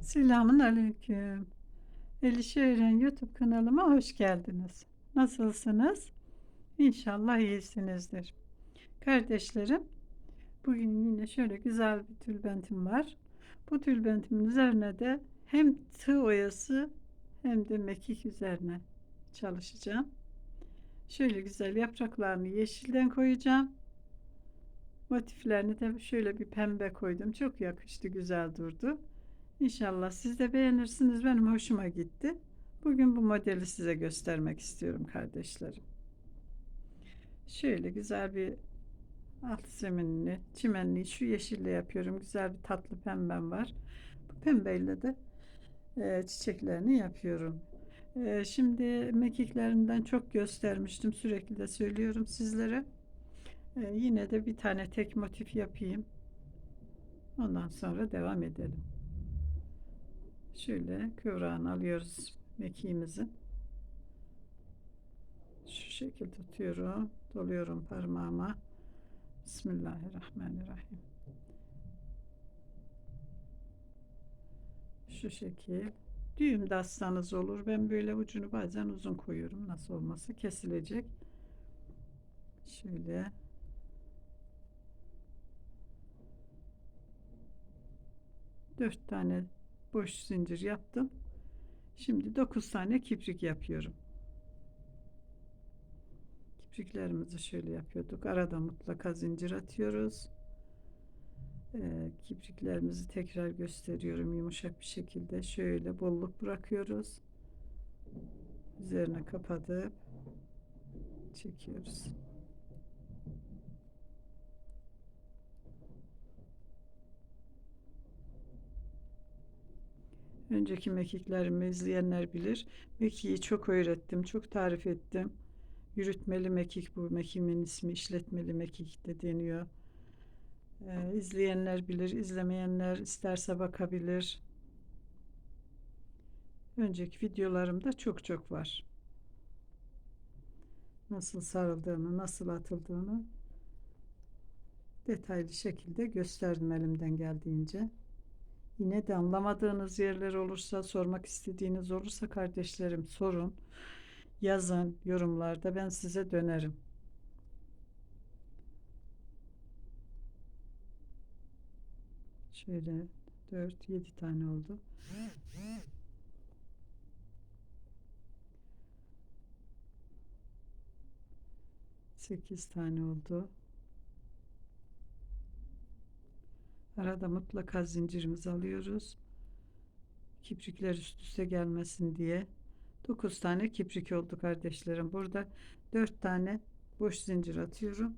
Selamun aleyküm. Elişehir'in YouTube kanalıma hoş geldiniz. Nasılsınız? İnşallah iyisinizdir. Kardeşlerim, bugün yine şöyle güzel bir tülbentim var. Bu tülbentimin üzerine de hem tığ oyası hem de mekik üzerine çalışacağım. Şöyle güzel yapraklarını yeşilden koyacağım. Motiflerini de şöyle bir pembe koydum. Çok yakıştı, güzel durdu. İnşallah siz de beğenirsiniz. Benim hoşuma gitti. Bugün bu modeli size göstermek istiyorum kardeşlerim. Şöyle güzel bir alt zeminli, çimenli şu yeşille yapıyorum. Güzel bir tatlı pembem var. Bu pembeyle de e, çiçeklerini yapıyorum. E, şimdi mekiklerinden çok göstermiştim. Sürekli de söylüyorum sizlere. E, yine de bir tane tek motif yapayım. Ondan sonra devam edelim. Şöyle kıvrağını alıyoruz mekiğimizin. Şu şekilde tutuyorum. Doluyorum parmağıma. Bismillahirrahmanirrahim. Şu şekil. Düğüm de assanız olur. Ben böyle ucunu bazen uzun koyuyorum. Nasıl olması kesilecek. Şöyle. Dört tane boş zincir yaptım. Şimdi 9 tane kiprik yapıyorum. Kipriklerimizi şöyle yapıyorduk. Arada mutlaka zincir atıyoruz. Ee, kipriklerimizi tekrar gösteriyorum yumuşak bir şekilde. Şöyle bolluk bırakıyoruz. Üzerine kapatıp çekiyoruz. Önceki mekiklerimi izleyenler bilir. Mekiği çok öğrettim, çok tarif ettim. Yürütmeli mekik bu mekiğimin ismi işletmeli mekik de deniyor. Ee, izleyenler bilir, izlemeyenler isterse bakabilir. Önceki videolarımda çok çok var. Nasıl sarıldığını, nasıl atıldığını detaylı şekilde gösterdim elimden geldiğince. Yine de anlamadığınız yerler olursa, sormak istediğiniz olursa kardeşlerim sorun. Yazın yorumlarda ben size dönerim. Şöyle 4 7 tane oldu. Sekiz tane oldu. Arada mutlaka zincirimizi alıyoruz. Kiprikler üst üste gelmesin diye. 9 tane kiprik oldu kardeşlerim. Burada 4 tane boş zincir atıyorum.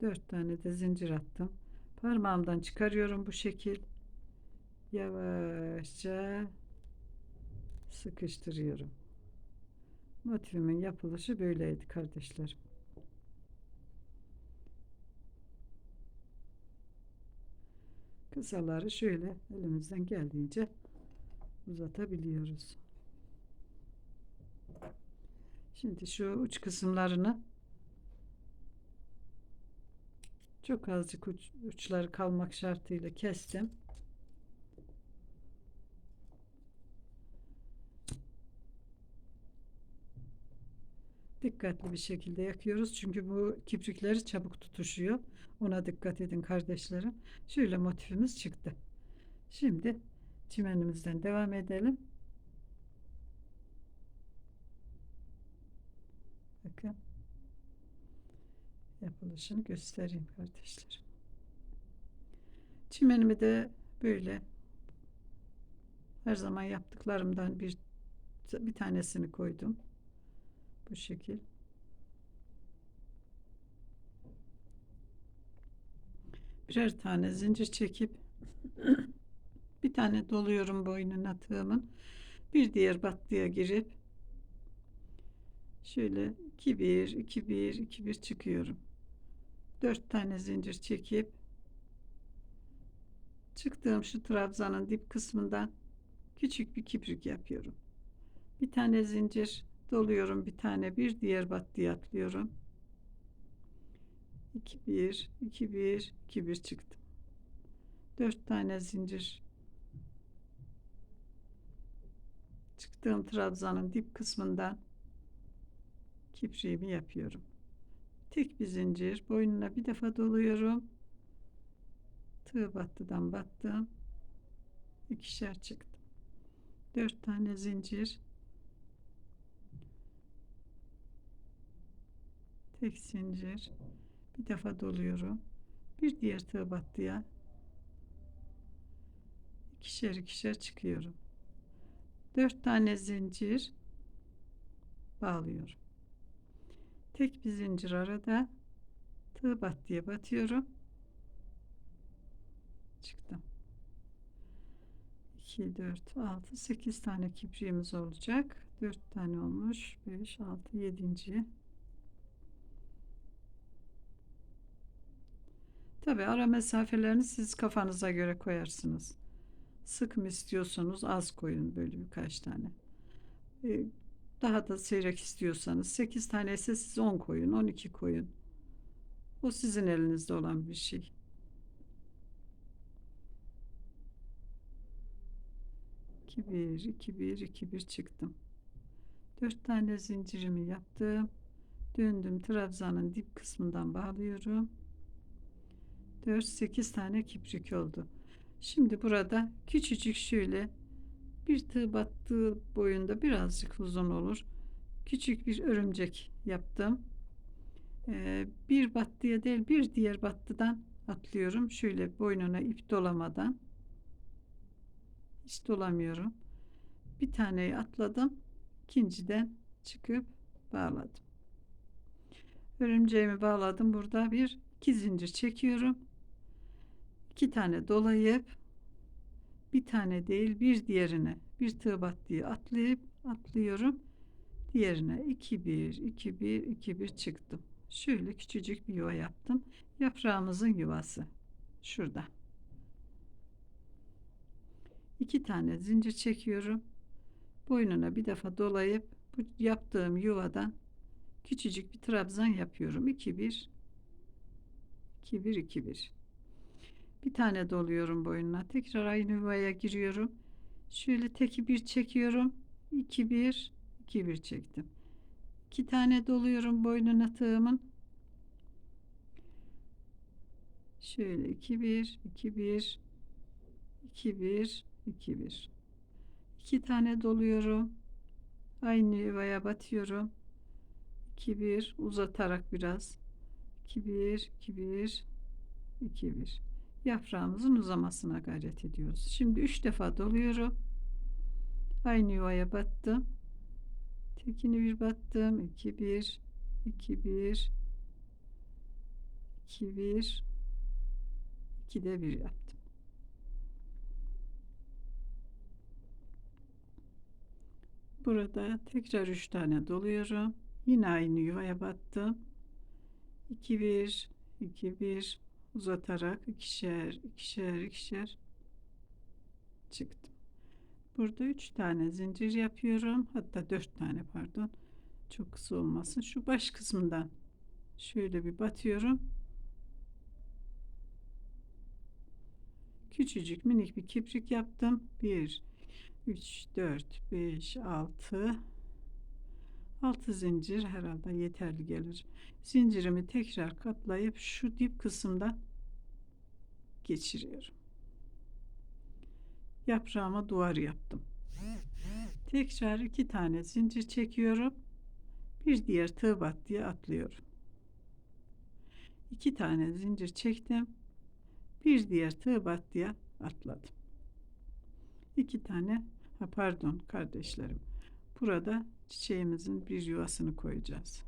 Dört tane de zincir attım. Parmağımdan çıkarıyorum bu şekil. Yavaşça sıkıştırıyorum. Motivimin yapılışı böyleydi kardeşlerim. Kısaları şöyle elimizden geldiğince uzatabiliyoruz. Şimdi şu uç kısımlarını çok azıcık uç, uçları kalmak şartıyla kestim. Dikkatli bir şekilde yakıyoruz. Çünkü bu kiprikleri çabuk tutuşuyor. Ona dikkat edin kardeşlerim. Şöyle motifimiz çıktı. Şimdi çimenimizden devam edelim. Bakın. Yapılışını göstereyim kardeşlerim. Çimenimi de böyle her zaman yaptıklarımdan bir bir tanesini koydum. Bu şekil. Birer tane zincir çekip bir tane doluyorum boynuna tığımın. Bir diğer battıya girip şöyle 2 1 2 1 2 1 çıkıyorum. 4 tane zincir çekip çıktığım şu trabzanın dip kısmından küçük bir kiprik yapıyorum. Bir tane zincir doluyorum bir tane bir diğer battıya atlıyorum 2 1 2 1 2 1 çıktım. 4 tane zincir çıktığım trabzanın dip kısmından kipriğimi yapıyorum. Tek bir zincir boynuna bir defa doluyorum. Tığ battıdan battım. ikişer çıktım. 4 tane zincir tek zincir bir defa doluyorum. Bir diğer tığ battıya ikişer ikişer çıkıyorum. 4 tane zincir bağlıyorum. Tek bir zincir arada tığ battıya batıyorum. Çıktım. 2 4 6 8 tane kipriğimiz olacak. 4 tane olmuş. 5 6 7. Tabi ara mesafelerini siz kafanıza göre koyarsınız. Sık mı istiyorsanız az koyun böyle birkaç tane. Ee, daha da seyrek istiyorsanız 8 tane ise siz 10 koyun 12 koyun. O sizin elinizde olan bir şey. İki bir, iki bir, iki bir çıktım. Dört tane zincirimi yaptım. Döndüm trabzanın dip kısmından bağlıyorum. 4 8 tane kiprik oldu. Şimdi burada küçücük şöyle bir tığ battığı boyunda birazcık uzun olur. Küçük bir örümcek yaptım. Ee, bir battıya değil bir diğer battıdan atlıyorum. Şöyle boynuna ip dolamadan. Hiç dolamıyorum. Bir taneyi atladım. ikinciden çıkıp bağladım. Örümceğimi bağladım. Burada bir iki zincir çekiyorum. İki tane dolayıp bir tane değil bir diğerine bir tığ battığı atlayıp atlıyorum. Diğerine 2 1 2 1 2 1 çıktım. Şöyle küçücük bir yuva yaptım. Yaprağımızın yuvası. Şurada. iki tane zincir çekiyorum. Boynuna bir defa dolayıp bu yaptığım yuvadan küçücük bir trabzan yapıyorum. 2 1 2 1 2 1 bir tane doluyorum boynuna. Tekrar aynı yuvaya giriyorum. Şöyle teki bir çekiyorum. 2 1 2 1 çektim. İki tane doluyorum boynuna tığımın. Şöyle 2 1 2 1 2 1 2 1 iki tane doluyorum. Aynı yuvaya batıyorum. 2 1 uzatarak biraz. 2 1 2 1 2 1 yaprağımızın uzamasına gayret ediyoruz. Şimdi 3 defa doluyorum. Aynı yuvaya battım. Tekini bir battım. 2 1 2 1 2 1 2 de 1 yaptım. Burada tekrar 3 tane doluyorum. Yine aynı yuvaya battım. 2 1 2 1 uzatarak ikişer ikişer ikişer çıktım. Burada üç tane zincir yapıyorum. Hatta dört tane pardon. Çok kısa olmasın. Şu baş kısmından şöyle bir batıyorum. Küçücük minik bir kiprik yaptım. 1 3 4 5 6 6 zincir herhalde yeterli gelir. Zincirimi tekrar katlayıp şu dip kısımdan geçiriyorum. Yaprağıma duvar yaptım. Tekrar iki tane zincir çekiyorum. Bir diğer tığ battıya atlıyorum. İki tane zincir çektim. Bir diğer tığ battıya atladım. İki tane ha pardon kardeşlerim. Burada çiçeğimizin bir yuvasını koyacağız.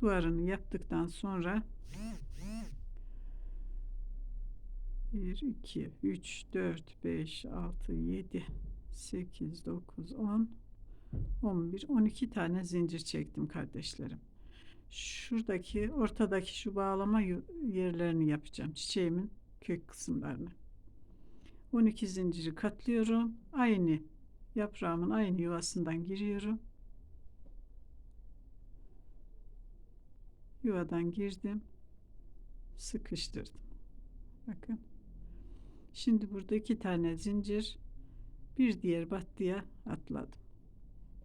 Duvarını yaptıktan sonra 1 2 3 4 5 6 7 8 9 10 11 12 tane zincir çektim kardeşlerim. Şuradaki ortadaki şu bağlama yerlerini yapacağım. Çiçeğimin kök kısımlarını. 12 zinciri katlıyorum. Aynı yaprağımın aynı yuvasından giriyorum. yuvadan girdim. Sıkıştırdım. Bakın. Şimdi burada iki tane zincir bir diğer battıya atladım.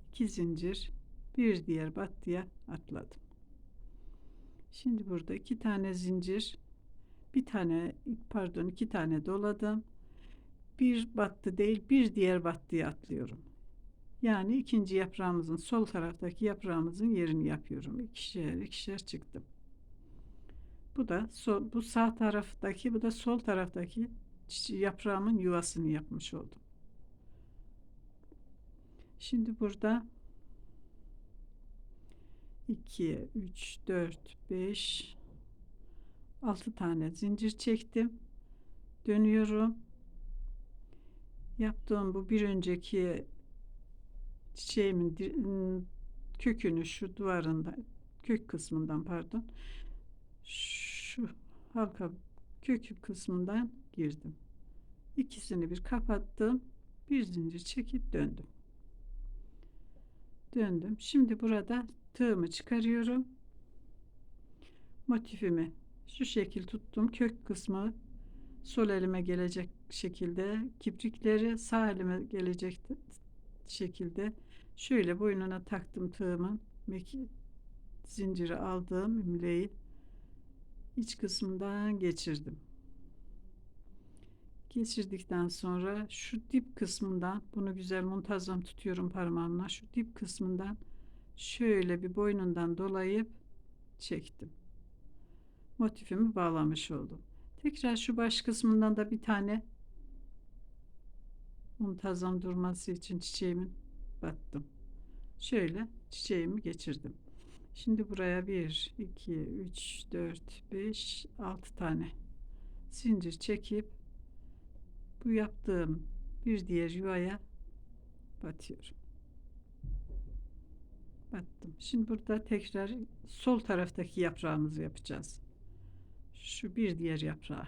İki zincir bir diğer battıya atladım. Şimdi burada iki tane zincir bir tane pardon iki tane doladım bir battı değil bir diğer battıya atlıyorum. Yani ikinci yaprağımızın sol taraftaki yaprağımızın yerini yapıyorum. İkişer ikişer çıktım. Bu da sol, bu sağ taraftaki bu da sol taraftaki yaprağımın yuvasını yapmış oldum. Şimdi burada 2 3 4 5 6 tane zincir çektim. Dönüyorum yaptığım bu bir önceki çiçeğimin kökünü şu duvarında kök kısmından pardon şu halka kök kısmından girdim. İkisini bir kapattım bir zincir çekip döndüm. Döndüm. Şimdi burada tığımı çıkarıyorum. Motifimi şu şekil tuttum. Kök kısmı sol elime gelecek şekilde kiprikleri sağ elime gelecek şekilde şöyle boynuna taktım tığımın zinciri aldığım imleyi iç kısmından geçirdim. Geçirdikten sonra şu dip kısmından bunu güzel muntazam tutuyorum parmağımla şu dip kısmından şöyle bir boynundan dolayıp çektim. Motifimi bağlamış oldum tekrar şu baş kısmından da bir tane muntazam durması için çiçeğimin battım. Şöyle çiçeğimi geçirdim. Şimdi buraya 1 2 3 4 5 6 tane zincir çekip bu yaptığım bir diğer yuvaya batıyorum. Battım. Şimdi burada tekrar sol taraftaki yaprağımızı yapacağız şu bir diğer yaprağı.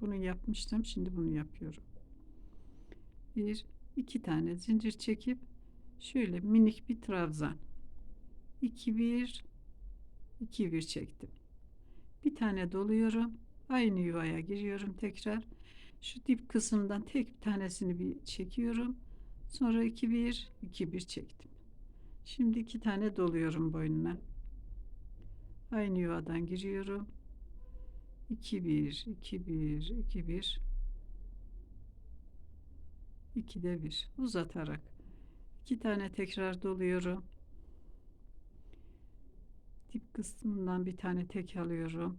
Bunu yapmıştım şimdi bunu yapıyorum. Bir iki tane zincir çekip şöyle minik bir trabzan. 2 1 2 1 çektim. Bir tane doluyorum aynı yuvaya giriyorum tekrar. Şu dip kısımdan tek bir tanesini bir çekiyorum. Sonra 2 1 2 1 çektim. Şimdi iki tane doluyorum boynuna. Aynı yuvadan giriyorum 2 1 2 1 2 1 2 de 1 uzatarak iki tane tekrar doluyorum. Dip kısmından bir tane tek alıyorum.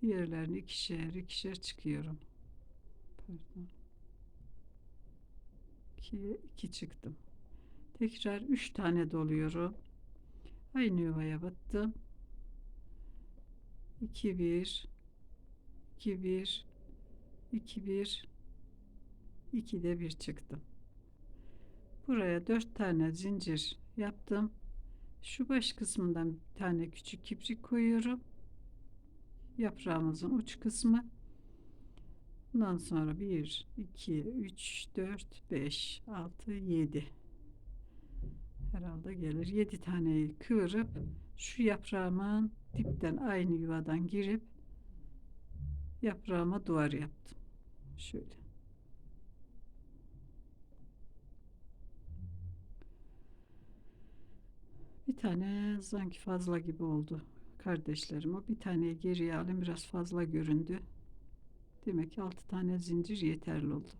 Diğerlerini ikişer ikişer çıkıyorum. Pardon. 2 2 çıktım. Tekrar 3 tane doluyorum. Aynı yuvaya battım 2 1 2 1 2 1 2 de 1 çıktım buraya 4 tane zincir yaptım. Şu baş kısmından bir tane küçük kiprik koyuyorum. Yaprağımızın uç kısmı. Bundan sonra 1 2 3 4 5 6 7 herhalde gelir. 7 taneyi kıvırıp şu yaprağımın dipten aynı yuvadan girip yaprağıma duvar yaptım. Şöyle. Bir tane sanki fazla gibi oldu kardeşlerim. O bir taneyi geriye alayım biraz fazla göründü. Demek ki 6 tane zincir yeterli oldu.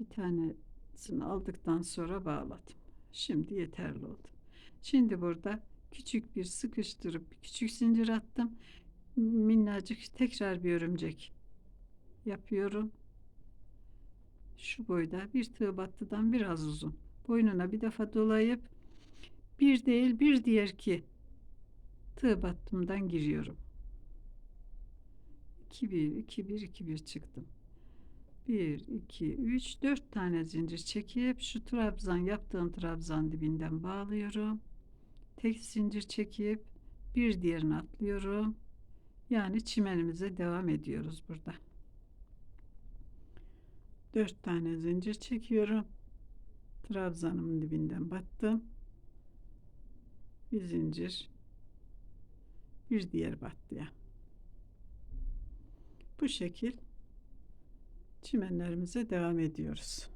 Bir tanesini aldıktan sonra bağladım. Şimdi yeterli oldu. Şimdi burada küçük bir sıkıştırıp küçük zincir attım. Minnacık tekrar bir örümcek yapıyorum. Şu boyda bir tığ battıdan biraz uzun. Boynuna bir defa dolayıp bir değil bir diğer ki tığ battımdan giriyorum. 2 1 2 1 2 1 çıktım. 1 2 3 4 tane zincir çekip şu trabzan yaptığım trabzan dibinden bağlıyorum tek zincir çekip bir diğerini atlıyorum yani çimenimize devam ediyoruz burada 4 tane zincir çekiyorum trabzanımın dibinden battım bir zincir, bir diğer battıya. Bu şekil çimenlerimize devam ediyoruz.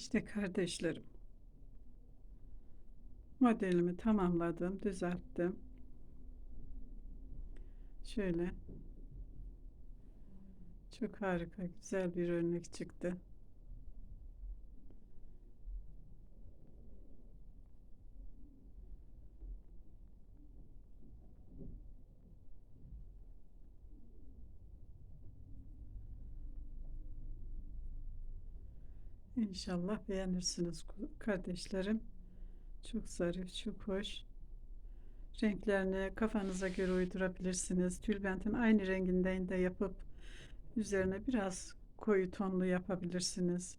İşte kardeşlerim. Modelimi tamamladım, düzelttim. Şöyle. Çok harika, güzel bir örnek çıktı. İnşallah beğenirsiniz kardeşlerim. Çok zarif, çok hoş. Renklerini kafanıza göre uydurabilirsiniz. Tülbentin aynı renginden de yapıp üzerine biraz koyu tonlu yapabilirsiniz.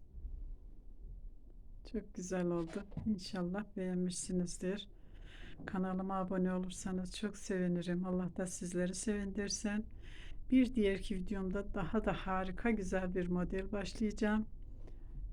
Çok güzel oldu. İnşallah beğenmişsinizdir. Kanalıma abone olursanız çok sevinirim. Allah da sizleri sevindirsin. Bir diğerki videomda daha da harika güzel bir model başlayacağım.